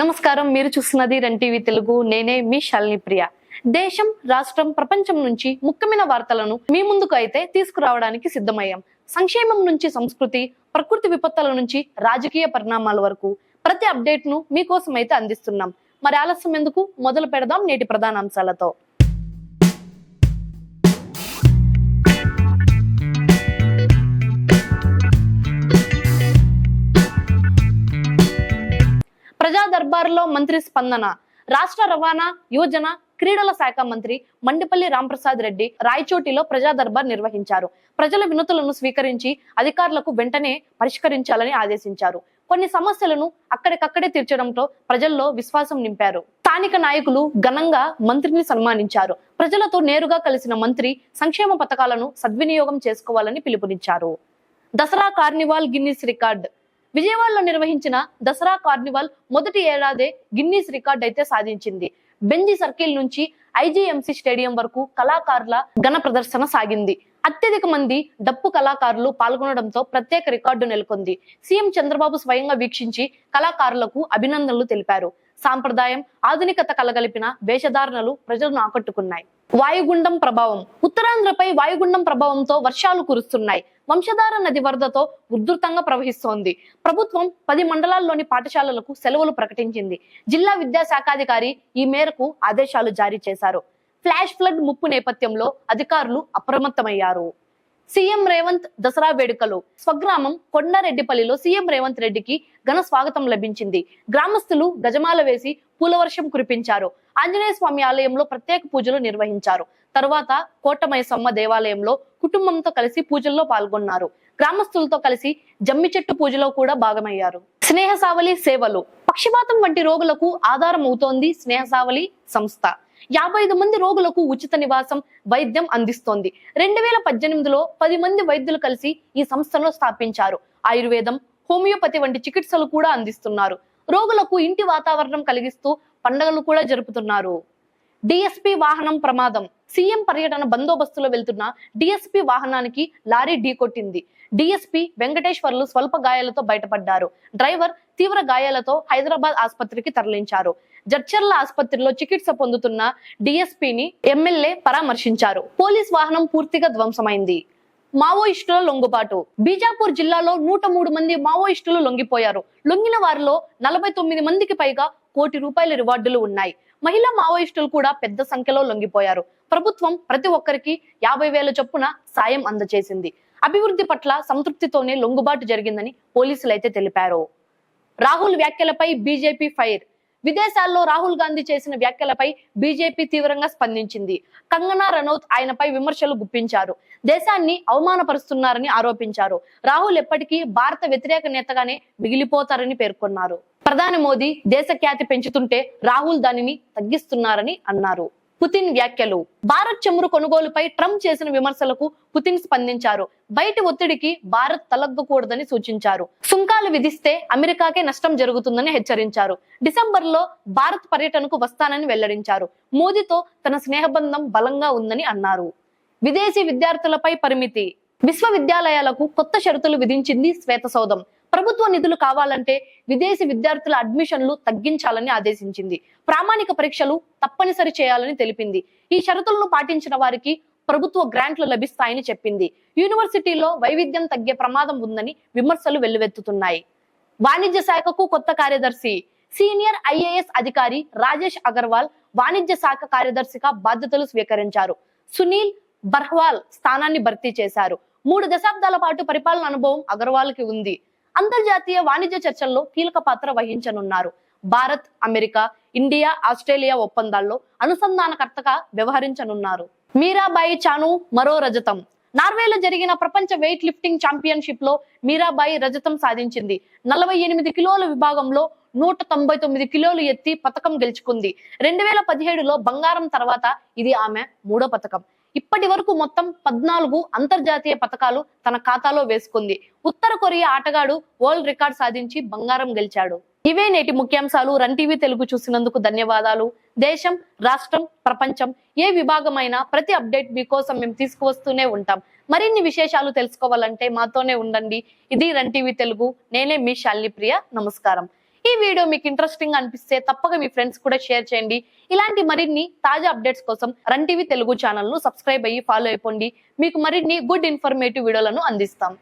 నమస్కారం. మీరు చూస్తున్నది రన్ టీవీ తెలుగు. నేనే మీ శాలిని ప్రియ. దేశం రాష్ట్రం ప్రపంచం నుంచి ముఖ్యమైన వార్తలను మీ ముందుకు అయితే తీసుకురావడానికి సిద్ధమయ్యాం. సంక్షేమం నుంచి సంస్కృతి ప్రకృతి విపత్తుల నుంచి రాజకీయ పరిణామాల వరకు ప్రతి అప్డేట్ను మీకోసం అయితే అందిస్తున్నాం. మరి ఆలస్యం ఎందుకు? మొదలు పెడదాం నేటి ప్రధాన మంత్రి స్పందన రాష్ట్ర రవాణా యువజన క్రీడల శాఖ మంత్రి మండిపల్లి రాంప్రసాద్ రెడ్డి రాయచోటిలో ప్రజా దర్బార్ నిర్వహించారు. ప్రజల వినతులను స్వీకరించి అధికారులకు వెంటనే పరిష్కరించాలని ఆదేశించారు. కొన్ని సమస్యలను అక్కడికక్కడే తీర్చడంతో ప్రజల్లో విశ్వాసం నింపారు. స్థానిక నాయకులు ఘనంగా మంత్రిని సన్మానించారు. ప్రజలతో నేరుగా కలిసిన మంత్రి సంక్షేమ పథకాలను సద్వినియోగం చేసుకోవాలని పిలుపునిచ్చారు. దసరా కార్నివాల్ గిన్నిస్ రికార్డ్ విజయవాడలో నిర్వహించిన దసరా కార్నివాల్ మొదటి ఏడాదే గిన్నీస్ రికార్డ్ అయితే సాధించింది. బెంజి సర్కిల్ నుంచి ఐజీఎంసీ స్టేడియం వరకు కళాకారుల ఘన ప్రదర్శన సాగింది. అత్యధిక మంది డప్పు కళాకారులు పాల్గొనడంతో ప్రత్యేక రికార్డు నెలకొంది. సీఎం చంద్రబాబు స్వయంగా వీక్షించి కళాకారులకు అభినందనలు తెలిపారు. సాంప్రదాయం ఆధునికత కలగలిపిన వేషధారణలు ప్రజలను ఆకట్టుకున్నాయి. వాయుగుండం ప్రభావం. ఉత్తరాంధ్రపై వాయుగుండం ప్రభావంతో వర్షాలు కురుస్తున్నాయి. వంశధార నది వరదతో ఉధృతంగా ప్రవహిస్తోంది. ప్రభుత్వం పది మండలాల్లోని పాఠశాలలకు సెలవులు ప్రకటించింది. జిల్లా విద్యాశాఖాధికారి ఈ మేరకు ఆదేశాలు జారీ చేశారు. ఫ్లాష్ ఫ్లడ్ ముప్పు నేపథ్యంలో అధికారులు అప్రమత్తమయ్యారు. సీఎం రేవంత్ దసరా వేడుకలు. స్వగ్రామం కొండారెడ్డిపల్లిలో సీఎం రేవంత్ రెడ్డికి ఘన స్వాగతం లభించింది. గ్రామస్తులు గజమాల వేసి పూలవర్షం కురిపించారు. ఆంజనేయ స్వామి ఆలయంలో ప్రత్యేక పూజలు నిర్వహించారు. తరువాత కోటమయసమ్మ దేవాలయంలో కుటుంబంతో కలిసి పూజల్లో పాల్గొన్నారు. గ్రామస్తులతో కలిసి జమ్మి చెట్టు పూజలో కూడా భాగమయ్యారు. స్నేహసావళి సేవలు. పక్షిపాతం వంటి రోగులకు ఆధారం అవుతోంది స్నేహసావళి సంస్థ. యాభై ఐదు మంది రోగులకు ఉచిత నివాసం వైద్యం అందిస్తోంది. రెండు వేల పద్దెనిమిదిలో పది మంది వైద్యులు కలిసి ఈ సంస్థను స్థాపించారు. ఆయుర్వేదం హోమియోపతి వంటి చికిత్సలు కూడా అందిస్తున్నారు. రోగులకు ఇంటి వాతావరణం కలిగిస్తూ పండుగలు కూడా జరుపుతున్నారు. డిఎస్పి వాహనం ప్రమాదం. సీఎం పర్యటన బందోబస్తులో వెళ్తున్న డిఎస్పి వాహనానికి లారీ ఢీకొట్టింది. డిఎస్పి వెంకటేశ్వర్లు స్వల్ప గాయాలతో బయటపడ్డారు. డ్రైవర్ తీవ్ర గాయాలతో హైదరాబాద్ ఆసుపత్రికి తరలించారు. జడ్చర్ల ఆసుపత్రిలో చికిత్స పొందుతున్న డిఎస్పీని ఎమ్మెల్యే పరామర్శించారు. పోలీస్ వాహనం పూర్తిగా ధ్వంసమైంది. మావోయిస్టుల లొంగుబాటు. బీజాపూర్ జిల్లాలో నూట మూడు మంది మావోయిస్టులు లొంగిపోయారు. లొంగిన వారిలో నలభై తొమ్మిది మందికి పైగా కోటి రూపాయల రివార్డులు ఉన్నాయి. మహిళా మావోయిస్టులు కూడా పెద్ద సంఖ్యలో లొంగిపోయారు. ప్రభుత్వం ప్రతి ఒక్కరికి యాభై వేల చొప్పున సాయం అందజేసింది. అభివృద్ధి పట్ల సంతృప్తితోనే లొంగుబాటు జరిగిందని పోలీసులైతే తెలిపారు. రాహుల్ వ్యాఖ్యలపై బీజేపీ ఫైర్. విదేశాల్లో రాహుల్ గాంధీ చేసిన వ్యాఖ్యలపై బీజేపీ తీవ్రంగా స్పందించింది. కంగనా రనౌత్ ఆయనపై విమర్శలు గుప్పించారు. దేశాన్ని అవమానపరుస్తున్నారని ఆరోపించారు. రాహుల్ ఎప్పటికీ భారత వ్యతిరేక నేతగానే మిగిలిపోతారని పేర్కొన్నారు. ప్రధాని మోదీ దేశ ఖ్యాతి పెంచుతుంటే రాహుల్ దానిని తగ్గిస్తున్నారని అన్నారు. పుతిన్ వ్యాఖ్యలు. భారత్ చమురు కొనుగోలుపై ట్రంప్ చేసిన విమర్శలకు పుతిన్ స్పందించారు. బయటి ఒత్తిడికి భారత్ తలగ్గకూడదని సూచించారు. సుంకాలు విధిస్తే అమెరికాకే నష్టం జరుగుతుందని హెచ్చరించారు. డిసెంబర్లో భారత్ పర్యటనకు వస్తానని వెల్లడించారు. మోదీతో తన స్నేహబంధం బలంగా ఉందని అన్నారు. విదేశీ విద్యార్థులపై పరిమితి. విశ్వవిద్యాలయాలకు కొత్త షరతులు విధించింది శ్వేత సౌధం ప్రభుత్వ నిధులు కావాలంటే విదేశీ విద్యార్థుల అడ్మిషన్లు తగ్గించాలని ఆదేశించింది. ప్రామాణిక పరీక్షలు తప్పనిసరి చేయాలని తెలిపింది. ఈ షరతులను పాటించిన వారికి ప్రభుత్వ గ్రాంట్లు లభిస్తాయని చెప్పింది. యూనివర్సిటీలో వైవిధ్యం తగ్గే ప్రమాదం ఉందని విమర్శలు వెల్లువెత్తుతున్నాయి. వాణిజ్య శాఖకు కొత్త కార్యదర్శి సీనియర్ ఐఏఎస్ అధికారి రాజేష్ అగర్వాల్ వాణిజ్య శాఖ కార్యదర్శిగా బాధ్యతలు స్వీకరించారు. సునీల్ బర్హ్వాల్ స్థానాన్ని భర్తీ చేశారు. మూడు దశాబ్దాల పాటు పరిపాలన అనుభవం అగర్వాల్కి ఉంది. అంతర్జాతీయ వాణిజ్య చర్చల్లో కీలక పాత్ర వహించనున్నారు. భారత్ అమెరికా ఇండియా ఆస్ట్రేలియా ఒప్పందాల్లో అనుసంధానకర్తగా వ్యవహరించనున్నారు. మీరాబాయి చాను మరో రజతం. నార్వేలో జరిగిన ప్రపంచ వెయిట్ లిఫ్టింగ్ ఛాంపియన్షిప్లో మీరాబాయి రజతం సాధించింది. నలభై ఎనిమిది కిలోల విభాగంలో నూట తొంభై తొమ్మిది కిలోలు ఎత్తి పథకం గెలుచుకుంది. రెండు వేల పదిహేడులో బంగారం తర్వాత ఇది ఆమె మూడో పథకం ఇప్పటి వరకు మొత్తం పద్నాలుగు అంతర్జాతీయ పథకాలు తన ఖాతాలో వేసుకుంది. ఉత్తర కొరియా ఆటగాడు వరల్డ్ రికార్డ్ సాధించి బంగారం గెలిచాడు. ఇవే నేటి ముఖ్యాంశాలు. రన్ టీవీ తెలుగు చూసినందుకు ధన్యవాదాలు. దేశం రాష్ట్రం ప్రపంచం ఏ విభాగమైనా ప్రతి అప్డేట్ మీకోసం మేము తీసుకువస్తూనే ఉంటాం. మరిన్ని విశేషాలు తెలుసుకోవాలంటే మాతోనే ఉండండి. ఇది రన్ టీవీ తెలుగు. నేనే మీ శాలిని ప్రియ. నమస్కారం. ఈ వీడియో మీకు ఇంట్రెస్టింగ్ అనిపిస్తే తప్పక మీ ఫ్రెండ్స్ కూడా షేర్ చేయండి. ఇలాంటి మరిన్ని తాజా అప్డేట్స్ కోసం రన్ టీవీ తెలుగు ఛానల్ను సబ్స్క్రైబ్ అయ్యి ఫాలో అయిపోండి. మీకు మరిన్ని గుడ్ ఇన్ఫర్మేటివ్ వీడియోలను అందిస్తాం.